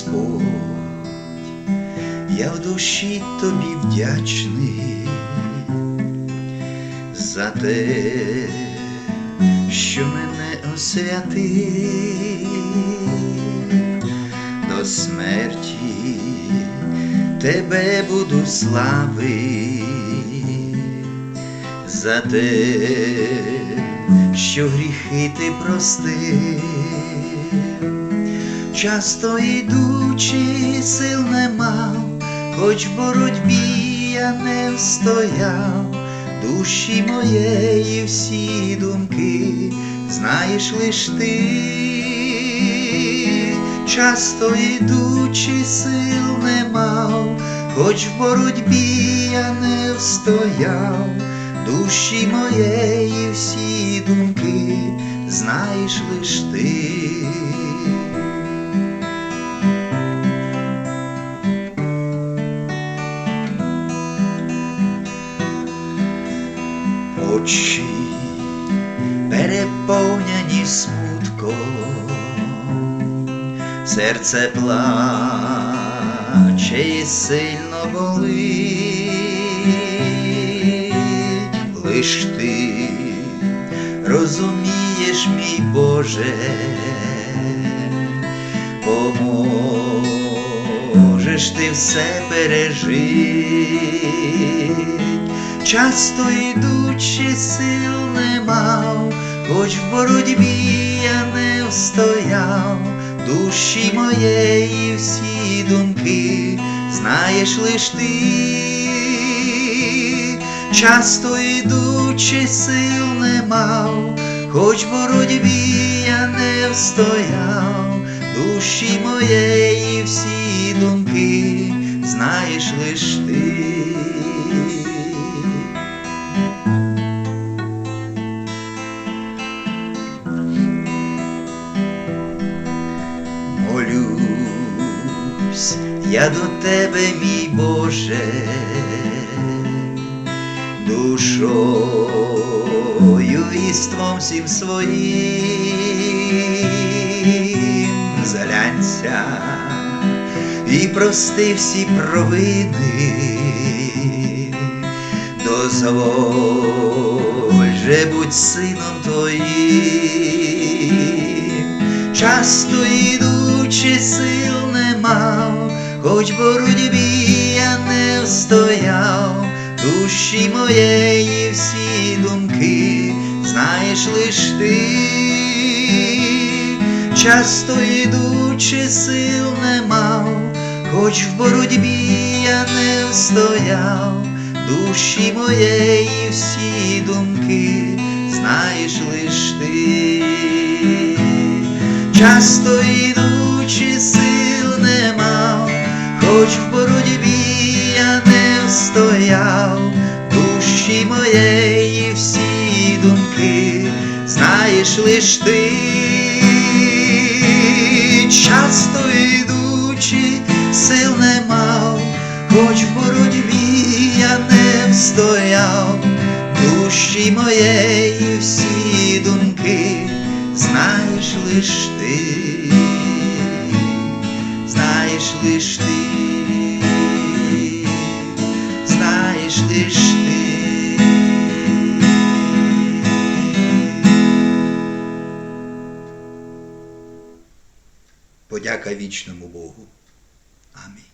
Господь, я в душі тобі вдячний за те, що мене освятив. До смерті, тебе буду славити за те, що гріхи ти простив, часто йдучи, сил не мав, хоч боротьбі я не встояв, душі моєї всі думки, знаєш лиш ти, часто йдучи, сил не мав, хоч в боротьбі я не встояв, душі моєї всі думки, знаєш лиш ти. Очі переповняні смутком, серце плаче і сильно болить, лиш ти розумієш, мій Боже, поможеш ти все пережить. Часто йдучи, сил не мав, хоч в боротьбі я не встояв, душі моєї всі думки, знаєш лиш ти, часто йдучи, сил не мав, хоч в боротьбі я не встояв, душі моєї всі думки, знаєш лиш ти. молюсь я до тебе, мій Боже, душою і ством всім своїм залянься і прости всі провини, дозволь же будь сином твоїм, часто йдучи, сил не мав, хоч боротьбі я не встояв, душі моєї всі думки, знаєш лиш ти, часто йдучи, сил не мав, хоч в боротьбі я не встояв, душі моєї всі думки, знаєш лиш ти. Часто йдучи, сил не мав, хоч в боротьбі я не встояв, душі моєї всі думки, знаєш лиш ти, часто йдучи, сил не мав, хоч в боротьбі я не встояв, душі моєї всі думки знаєш лиш ти, знаєш лиш ти, знаєш лиш ти. Подяка вічному Богу. Амінь.